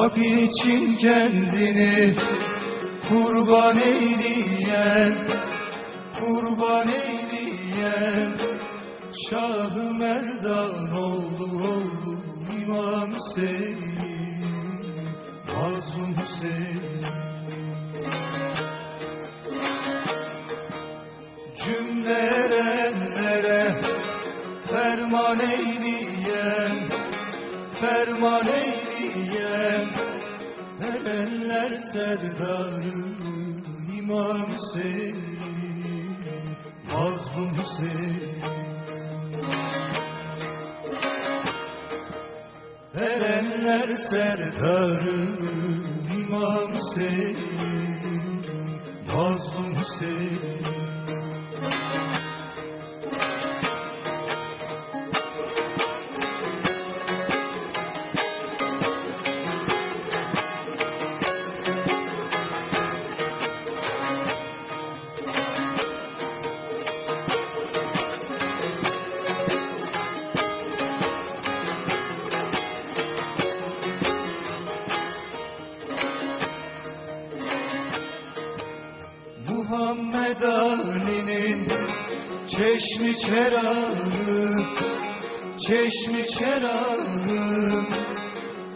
Hak için kendini kurban eyleyen, kurban eyleyen Şah-ı Merdan oldu oldu İmam Hüseyin, Mazlum Hüseyin. Cümle erenlere ferman eyleyen, ferman eyleyen Erenler serdarı İmam Hüseyin, Mazlum Hüseyin. Erenler serdarı İmam Hüseyin, Mazlum Hüseyin çeşmi çerağı, çeşmi çerağı,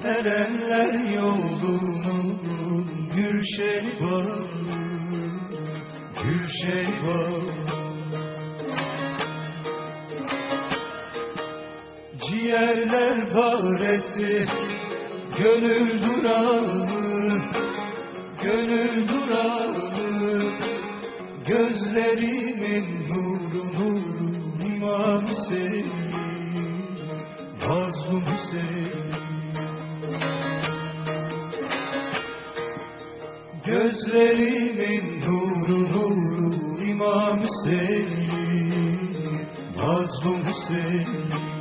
erenler yolunun gülşeni bağı, gülşeni bağı. Ciğerler faresi, gönül durağı, gönül durağı, gözlerimin nuru nuru İmam Hüseyin, Mazlum Hüseyin. Gözlerimin nuru nuru İmam Hüseyin, Mazlum Hüseyin.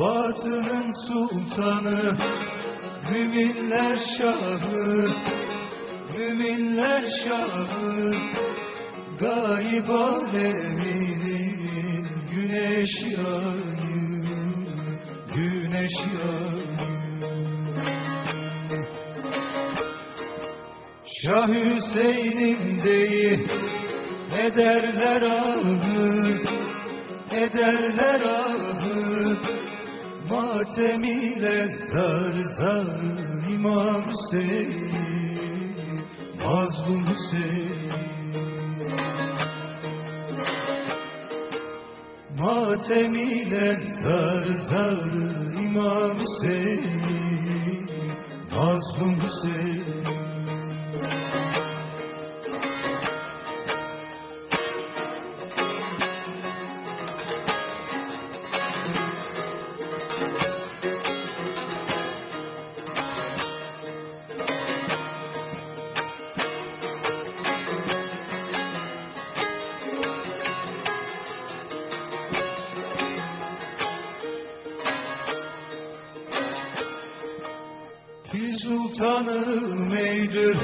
Batının sultanı, müminler şahı, müminler şahı, gayb aleminin güneş ayı, güneş ayı. Şah Hüseyin'im değil, ederler ahı, ederler ahı, Matem ile zar zar İmam Hüseyin, Mazlum Hüseyin. Matem ile zar zar İmam Hüseyin, Mazlum Hüseyin. Fil sultanım eydür,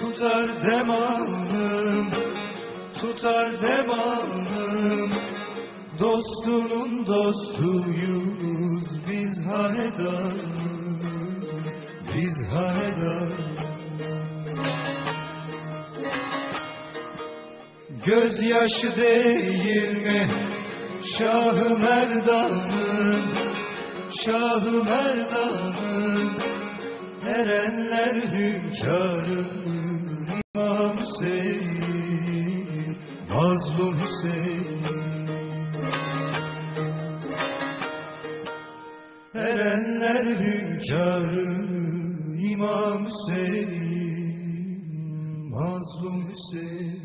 tutar demanım, tutar demanım. Dostunun dostuyuz biz hanedanım, biz hanedanım. Gözyaşı değil mi Şah-ı Merdan'ın Şah-ı Merdan'ın Erenler hünkârı İmam Hüseyin Mazlum Hüseyin. Erenler hünkârı İmam Hüseyin Mazlum Hüseyin